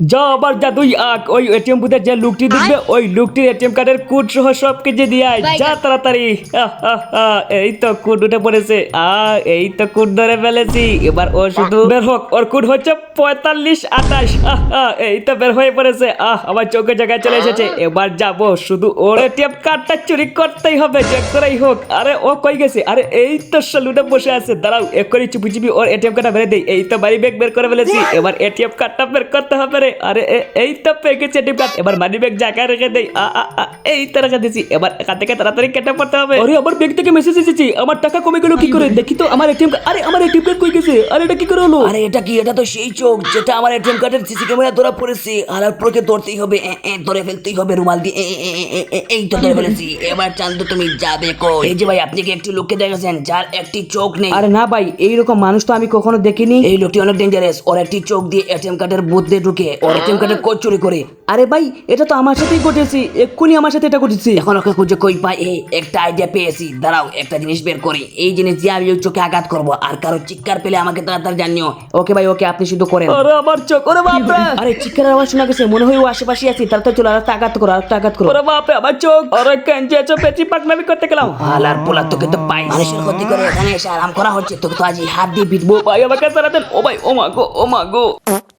যা আবার যা তুই আক ওই এটিএম বুথের যে লোকটি দিবে ওই লোকটির এটিএম কার্ডের কোড সহ সব কিছু দিয়ে আয়। যা তাড়াতাড়ি। এই তো কোড উঠে পড়েছে। আ এই তো কোড ধরে ফেলেছি। এবার ও শুধু বের হোক। ওর কোড হচ্ছে পঁয়তাল্লিশ আঠাশ। এই তো বের হয়ে পড়েছে। আহ আমার চোখের জায়গায় চলে এসেছে। এবার যাব। শুধু ওর এটিএম কার্ডটা চুরি করতেই হবে যে করেই হোক। আরে ও কই গেছে? আরে এই তো সালুটা বসে আছে। দাঁড়াও এক্ষুনি চুপি চুপি ওর এটিএম কার্ডটা বের দেই। এই তো বাড়ি ব্যাগ বের করে ফেলেছি। এবার এটিএম কার্ডটা বের করতে হবে আরে এ- এই তো এবার মানি ব্যাগ জায়গায় রেখে দেই। এই তো রেখে দিয়েছি এবার এখান থেকে তাড়াতাড়ি কেটে পড়তে হবে। আরে আমার ব্যাগ থেকে মেসেজ এসেছে। আমার টাকা কমে গেল কি করে? দেখি তো আমার এটিএম আরে আমার এটিএম কার্ড কই গেছে? আরে এটা কি করে হলো? আরে এটা কি? এটা তো সেই চোখ যেটা আমার এটিএম কার্ডের সিসি ক্যামেরা ধরা পড়েছে। আর আর প্রকে ধরতেই হবে। ধরে ফেলতেই হবে রুমাল দিয়ে। এই তো ধরে ফেলেছি। এবার চান্দু তুমি যাবে কই এই যে ভাই আপনি কি একটি লোককে দেখেছেন যার একটি চোখ নেই? আরে না ভাই এইরকম মানুষ তো আমি কখনো দেখিনি। এই লোকটি অনেক ডেঞ্জারাস ওর একটি চোখ দিয়ে এটিএম কার্ডের বুথ দিয়ে ঢুকে। ওর কোড চুরি করে। আরে ভাই এটা তো আমার সাথেই ঘটেছে। এক্ষুনি আমার সাথে এটা ঘটেছে। এখন ওকে খুঁজে কই পাই এই একটা আইডিয়া পেয়েছি। দাঁড়াও একটা জিনিস বের করি। এই জিনিস দিয়ে আমি চোখে আঘাত করব। আর কারও চিৎকার পেলে আমাকে তাড়াতাড়ি জানিও। ওকে ভাই ওকে আপনি শুধু করেন। আরে আমার চোখ ওরে বাপরে! আরে চিৎকারের আওয়াজ শোনা গেছে। মনে হয় ও আশেপাশে আছে। তাড়াতাড়ি চলো আর আঘাত করো আর আঘাত করো। ওরে বাপরে আমার চোখ! আরে কেঞ্জে চো পেচি পাকনামি করতে গেলাম? হালার পোলা তোকে তো পাই। মানুষের ক্ষতি করে এখানে এসে আরাম করা হচ্ছে। তোকে তো আজ হাত দিয়ে পিটবো। ও ভাই আমাকে তাড়াতাড়ি ও ভাই ও মা গো ও মা গো।